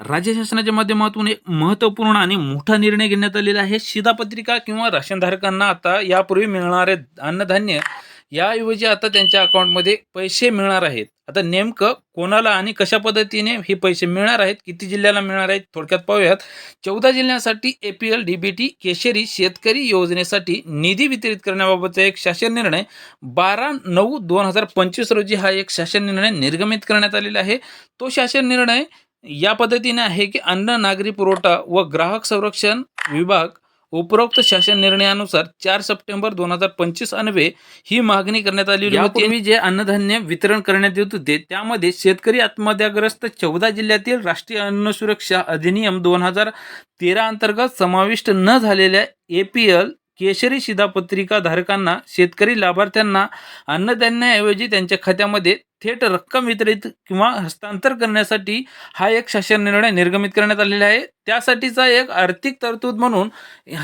राज्य शासनाच्या माध्यमातून एक महत्त्वपूर्ण आणि मोठा निर्णय घेण्यात आलेला आहे. शिधापत्रिका किंवा राशनधारकांना आता यापूर्वी मिळणारे अन्नधान्य याऐवजी आता त्यांच्या अकाउंटमध्ये पैसे मिळणार आहेत. आता नेमकं कोणाला आणि कशा पद्धतीने हे पैसे मिळणार आहेत किती जिल्ह्याला मिळणार आहेत थोडक्यात पाहूयात. चौदा जिल्ह्यांसाठी A P L D B T केशरी शेतकरी योजनेसाठी निधी वितरित करण्याबाबतचा एक शासन निर्णय. बारा नऊ दोन हजार पंचवीस रोजी हा एक शासन निर्णय निर्गमित करण्यात आलेला आहे. तो शासन निर्णय या पद्धतीने आहे की अन्न नागरी पुरवठा व ग्राहक संरक्षण विभाग उपरोक्त शासन निर्णयानुसार चार सप्टेंबर दोन हजार पंचवीस अन्वे ही मागणी करण्यात आलेली होती. जे अन्नधान्य वितरण करण्यात येत होते त्यामध्ये शेतकरी आत्महत्याग्रस्त चौदा जिल्ह्यातील राष्ट्रीय अन्न सुरक्षा अधिनियम दोन हजार तेरा अंतर्गत समाविष्ट न झालेल्या ए पी एल केशरी शिधापत्रिका धारकांना शेतकरी लाभार्थ्यांना अन्नधान्याऐवजी त्यांच्या खात्यामध्ये थेट रक्कम वितरित किंवा हस्तांतर करण्यासाठी हा एक शासन निर्णय निर्गमित करण्यात आलेला आहे. त्यासाठीचा एक आर्थिक तरतूद म्हणून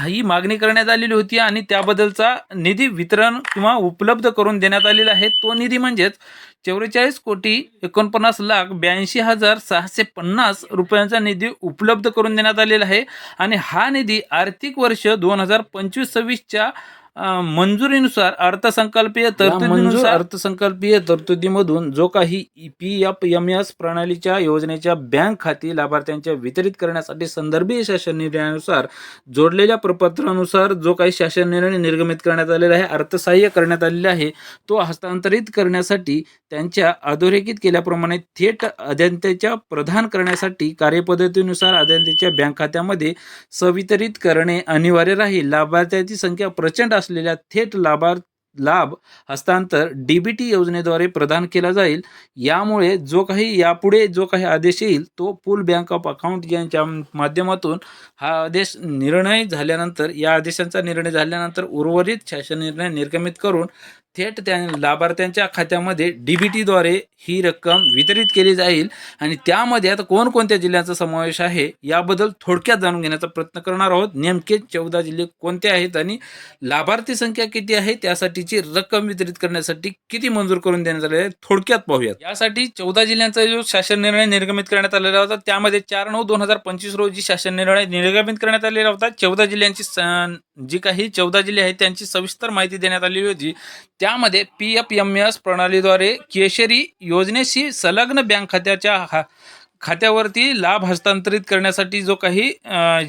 ही मागणी करण्यात आलेली होती आणि त्याबद्दलचा निधी वितरण किंवा उपलब्ध करून देण्यात आलेला आहे. तो निधी म्हणजेच चौवेचाळीस कोटी एकोणपन्नास लाख ब्याऐंशी हजार सहाशे पन्नास रुपयांचा निधी उपलब्ध करून देण्यात आलेला आहे. आणि हा निधी आर्थिक वर्ष दोन हजार पंचवीस सव्वीसच्या मंजुरीनुसार अर्थसंकल्पीय तरतुदीनुसार अर्थसंकल्पीय तरतुदीमधून जो काही E P F M S प्रणालीच्या योजनेच्या बँक खाती लाभार्थ्यांच्या वितरित करण्यासाठी संदर्भीय शासन निर्णयानुसार जोडलेल्या प्रपत्रानुसार जो काही शासन निर्णय निर्गमित करण्यात आलेला आहे अर्थसहाय्य करण्यात आलेले आहे तो हस्तांतरित करण्यासाठी त्यांच्या अधोरेखित केल्याप्रमाणे थेट अद्यंतेच्या प्रदान करण्यासाठी कार्यपद्धतीनुसार अद्यंतेच्या बँक खात्यामध्ये सवितरित करणे अनिवार्य राहील. लाभार्थ्याची संख्या प्रचंड असलेल्या थेट लाभार्थ लाभ हस्तांतर डी बी टी योजनेद्वारे प्रदान केला जाईल. यामुळे जो काही यापुढे जो काही आदेश येईल तो पूल बँक ऑफ अकाउंट यांच्या माध्यमातून हा आदेश निर्णय झाल्यानंतर या आदेशांचा निर्णय झाल्यानंतर उर्वरित शासन निर्णय निर्गमित करून थेट त्या लाभार्थ्यांच्या खात्यामध्ये डी बी टीद्वारे ही रक्कम वितरित केली जाईल आणि त्यामध्ये आता कोणकोणत्या जिल्ह्यांचा समावेश आहे याबद्दल थोडक्यात जाणून घेण्याचा प्रयत्न करणार आहोत. नेमके चौदा जिल्हे कोणते आहेत आणि लाभार्थी संख्या किती आहे? त्यासाठीची रक्कम वितरित करण्यासाठी किती मंजूर करून देण्यात आले आहे? थोडक्यात पाहूयात. यासाठी चौदा जिल्ह्यांचा जो शासन निर्णय निर्गमित करण्यात आलेला होता त्यामध्ये चार नऊ दोन हजार पंचवीस रोजी शासन निर्णय निर्गमित करण्यात आलेला होता. चौदा जिल्ह्यांची स- जी काही चौदा जिल्हे आहेत त्यांची सविस्तर माहिती देण्यात आलेली होती. त्यामध्ये पी एफ एम एस प्रणालीद्वारे केशरी योजनेशी संलग्न बँक खात्याच्या हा खात्यावरती लाभ हस्तांतरित करण्यासाठी जो काही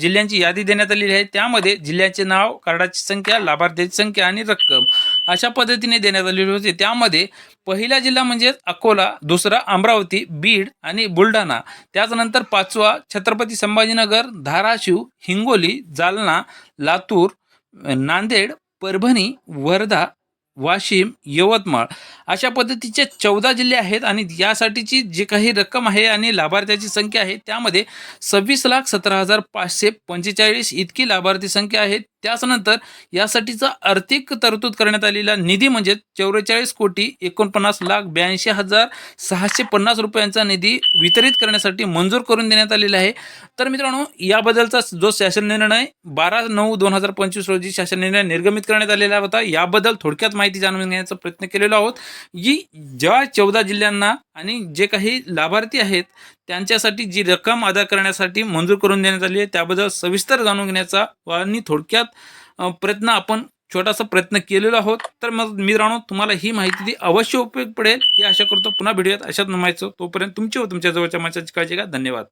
जिल्ह्यांची यादी देण्यात आलेली आहे त्यामध्ये जिल्ह्याचे नाव कार्डाची संख्या लाभार्थ्याची संख्या आणि रक्कम अशा पद्धतीने देण्यात आलेली होती. त्यामध्ये पहिला जिल्हा म्हणजे अकोला दुसरा अमरावती बीड आणि बुलढाणा. त्याचनंतर पाचवा छत्रपती संभाजीनगर धाराशिव हिंगोली जालना लातूर नांदेड परभणी वर्धा वाशिम यवतमाळ अशा पद्धतीचे चौदा जिल्हे आहेत आणि यासाठीची जी काही रक्कम आहे आणि लाभार्थ्याची संख्या आहे त्यामध्ये सव्वीस लाख सतरा हजार पाचशे पंचेचाळीस इतकी लाभार्थी संख्या आहे त्याचनंतर यासाठीचा आर्थिक तरतूद करण्यात आलेला निधी म्हणजे चौवेचाळीस कोटी एकोणपन्नास लाख ब्याऐंशी हजार सहाशे पन्नास रुपयांचा निधी वितरित करण्यासाठी मंजूर करून देण्यात आलेला आहे. तर मित्रांनो याबद्दलचा जो शासन निर्णय बारा नऊ दोन हजार पंचवीस रोजी शासन निर्णय निर्गमित करण्यात आलेला होता. याबद्दल थोडक्यात माहिती जाणून घेण्याचा प्रयत्न केलेला आहोत. जी ज्या चौदा जिल्ह्यांना आणि जे काही लाभार्थी आहेत त्यांच्यासाठी जी रक्कम अदा करण्यासाठी मंजूर करून देण्यात आली आहे त्याबद्दल सविस्तर जाणून घेण्याचा आणि थोडक्यात प्रयत्न आपण छोटासा प्रयत्न केलेला आहोत. तर मग मित्रांनो तुम्हाला ही माहिती ती अवश्य उपयोग पडेल. ही आशा करतो पुन्हा भेटूयात. अशाच नमायचं तोपर्यंत तुमची व तुमच्या जवळच्या माणसाची काळजी घ्या. धन्यवाद.